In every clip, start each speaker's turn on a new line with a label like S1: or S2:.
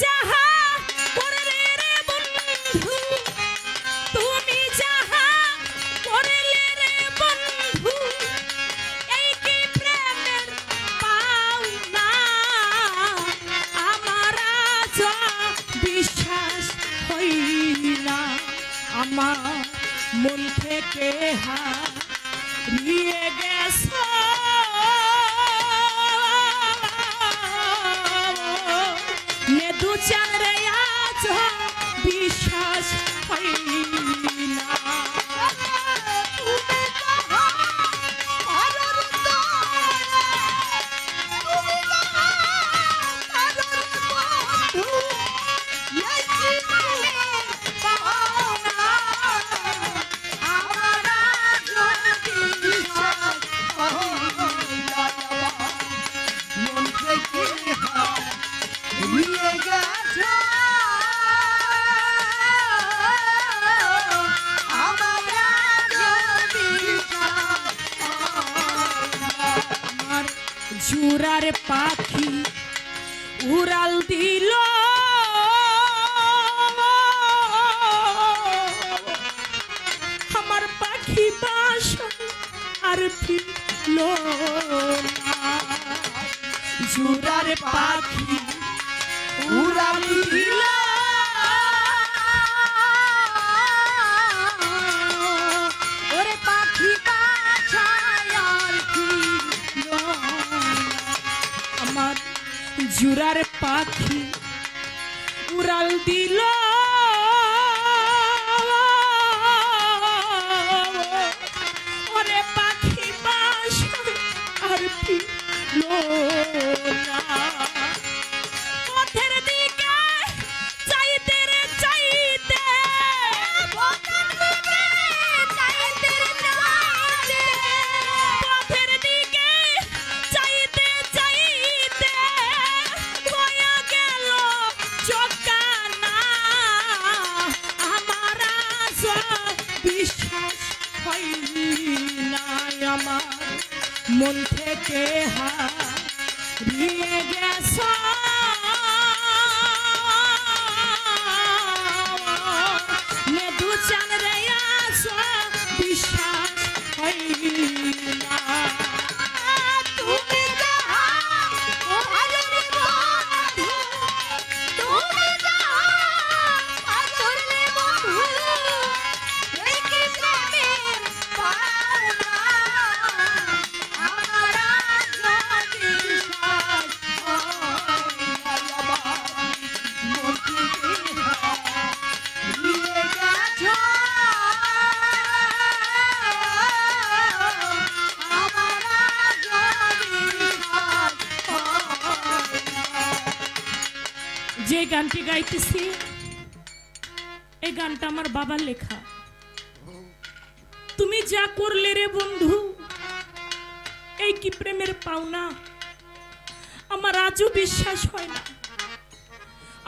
S1: তুমি না। জুরার পাখি উড়াল। গাইতেছি। এই গানটা আমার বাবার লেখা। তুমি যা করলে রে বন্ধু, এই কি প্রেমের পাওনা? আমার আজও বিশ্বাস হয় না।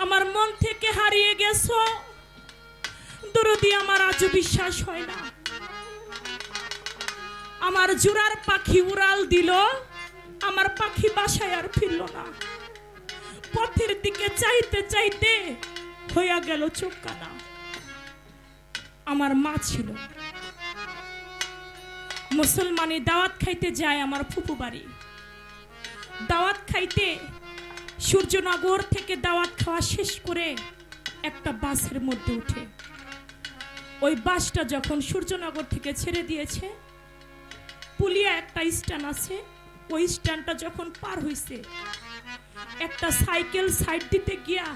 S1: আমার মন থেকে হারিয়ে গেছো, দরদি আমার আজও বিশ্বাস হয় না। আমার জোড়ার পাখি উড়াল দিল, আমার পাখি বাসায় আর ফিরল না। পথের দিকে চাইতে চাইতে হইয়া গেল চোখ কানা আমার মা ছিল। মুসলমানি দাওয়াত খাইতে যায় আমার ফুপু বাড়ি। দাওয়াত খাইতে সূর্যনগর থেকে দাওয়াত খাওয়া শেষ করে একটা বাসের মধ্যে উঠে। ওই বাসটা যখন সূর্যনগর থেকে ছেড়ে দিয়েছে, পুলিয়া একটা স্ট্যান্ড আছে, ওই স্ট্যান্ডটা যখন পার হইছে একটা সাইকেল সাইড দিতে গিয়া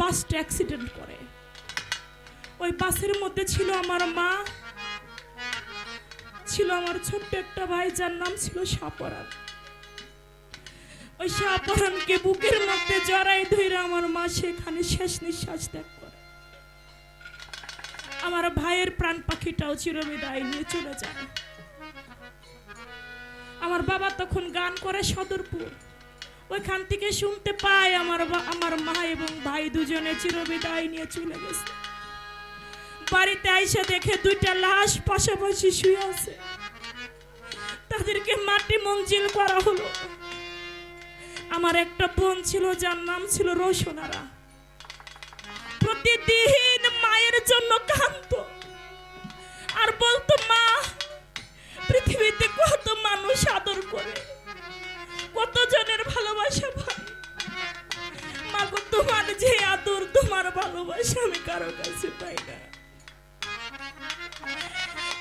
S1: বাসটা অ্যাক্সিডেন্ট করে। ওই বাসের মধ্যে ছিল আমার মা, ছিল আমার ছোট্ট একটা ভাই যার নাম ছিল সাপরান। ওই সাপরানকে বুকের মধ্যে জড়াই ধরে আমার মা সেখানে শেষ নিঃশ্বাস ত্যাগ করে। আমার ভাইয়ের প্রাণ পাখিটাও চিরবিদায় নিয়ে চলে যায়। আমার বাবা তখন গান করে সদরপুর। ওইখান থেকে শুনতে পাই আমার আমার মা এবং ভাই দুজনে চিরবিদায় নিয়ে চলে গেছে। বাড়িতে আইসা দেখে দুইটা লাশ পাশাপাশি শুয়ে আছে। তাদেরকে মাটি মঞ্জিল করা হলো। আমার একটা বোন ছিল, যার নাম ছিল রোশনারা। প্রতিদিন মায়ের জন্য কাঁদতো। আর বলতো, মা, পৃথিবীতে কত মানুষ আদর করে। কত জনের ভালোবাসা পায় মা গো তোমার যে আদর, তোমার ভালোবাসা আমি কারও কাছে পাই না।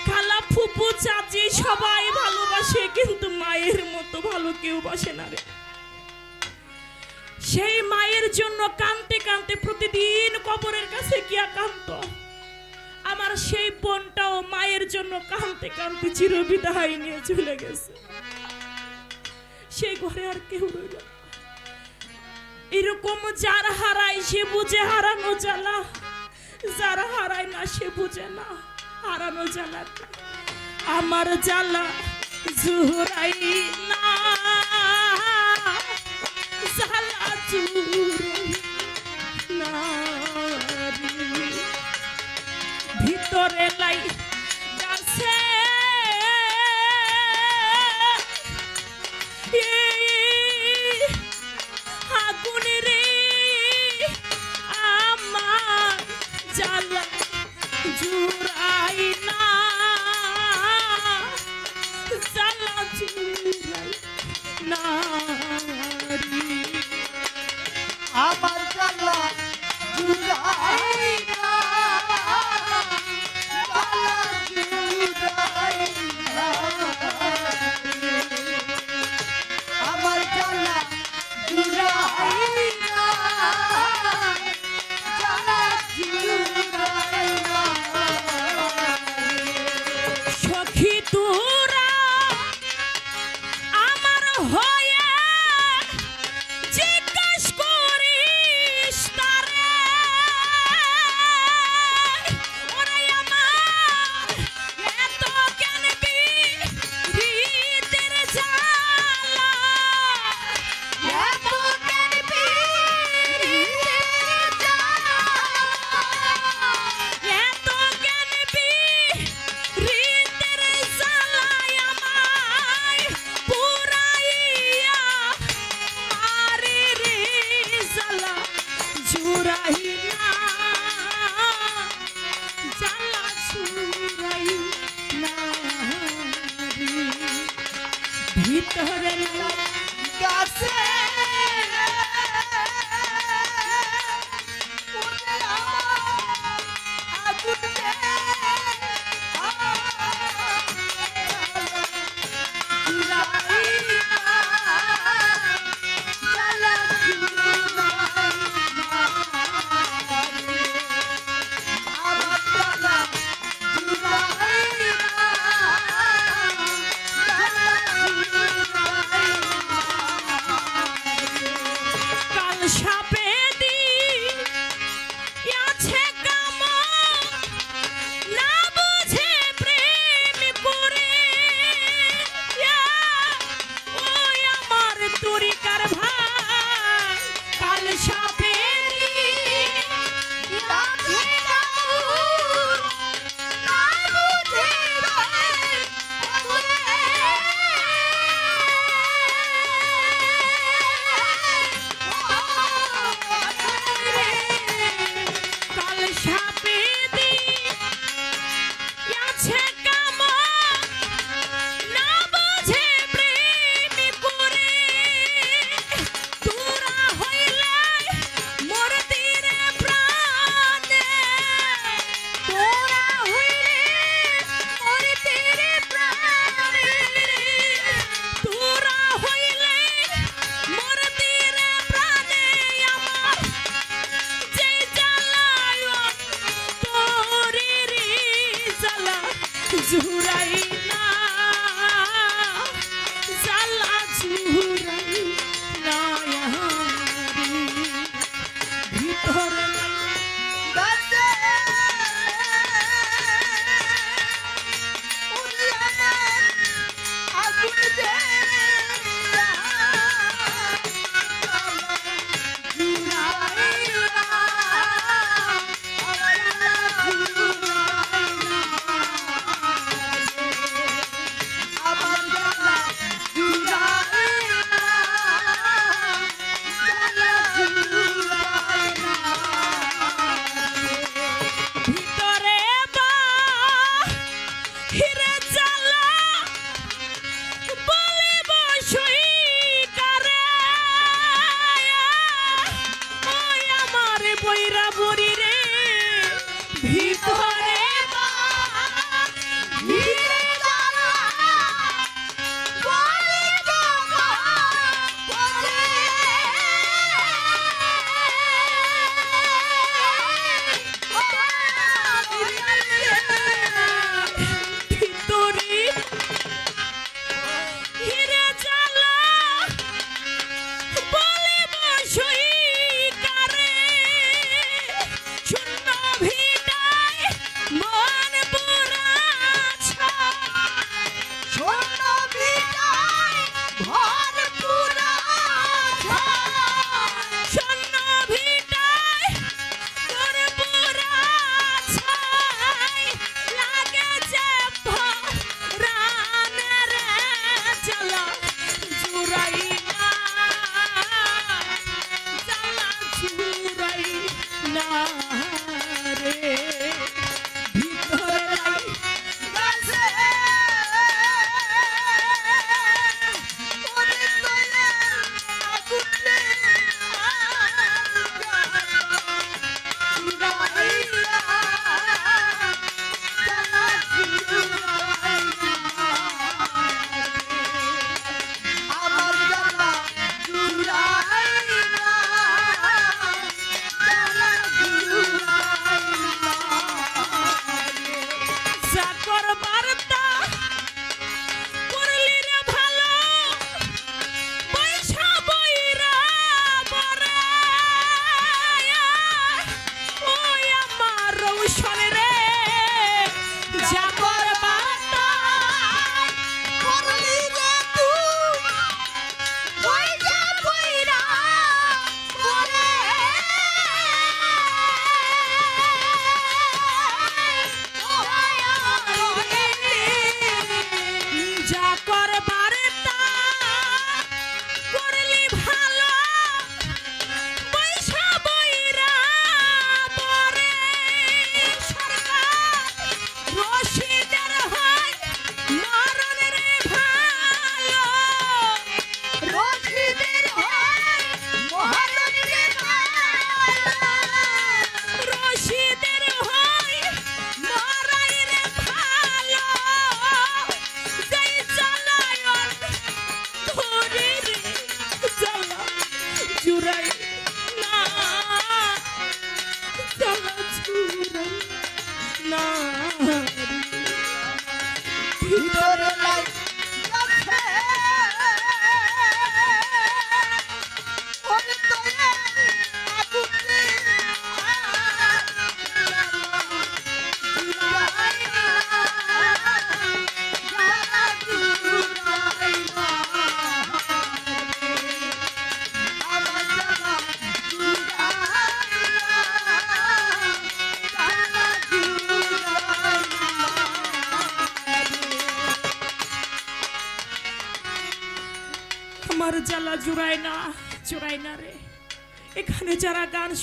S1: খালা ফুপু, চাচি সবাই ভালোবাসে, কিন্তু মায়ের মতো ভালো কেউ বাসে না রে। সেই মায়ের জন্য কানতে কানতে প্রতিদিন কবরের কাছে গিয়া কান্ত আমার সেই বোনটাও মায়ের জন্য কানতে কানতে চিরবিদায় নিয়ে চলে গেছে। সেই ঘরে আর কেউ রইল এরকম যার হারায় সে বুঝে হারানো জ্বালা। যার হারায় না সে বুঝে না হারানো জ্বালা। আমার জ্বালা জুহরাই না। জ্বালা জুহরাই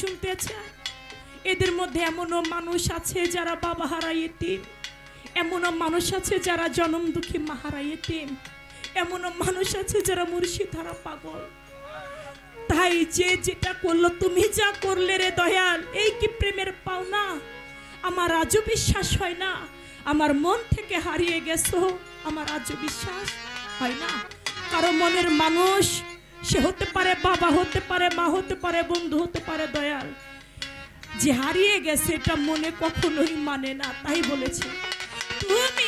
S1: শুনতে চায় এদের মধ্যে এমনও মানুষ আছে যারা বাবা হারাই এতিম। এমনও মানুষ আছে যারা জনম দুঃখী মা হারাই এতিম। এমনও মানুষ আছে যারা মুর্শিদ হারা পাগল। তাই যে যেটা করল, তুমি যা করলে রে দয়াল, এই কি প্রেমের পাওনা? আমার আজও বিশ্বাস হয় না। আমার মন থেকে হারিয়ে গেছো। আমার আজও বিশ্বাস হয় না। কারও মনের মানুষ সে হতে পারে বাবা, হতে পারে মা, হতে পারে বন্ধু, হতে পারে দয়াল। যে হারিয়ে গেছে, এটা মনে কখনোই মানে না, তাই বলেছে। তুমি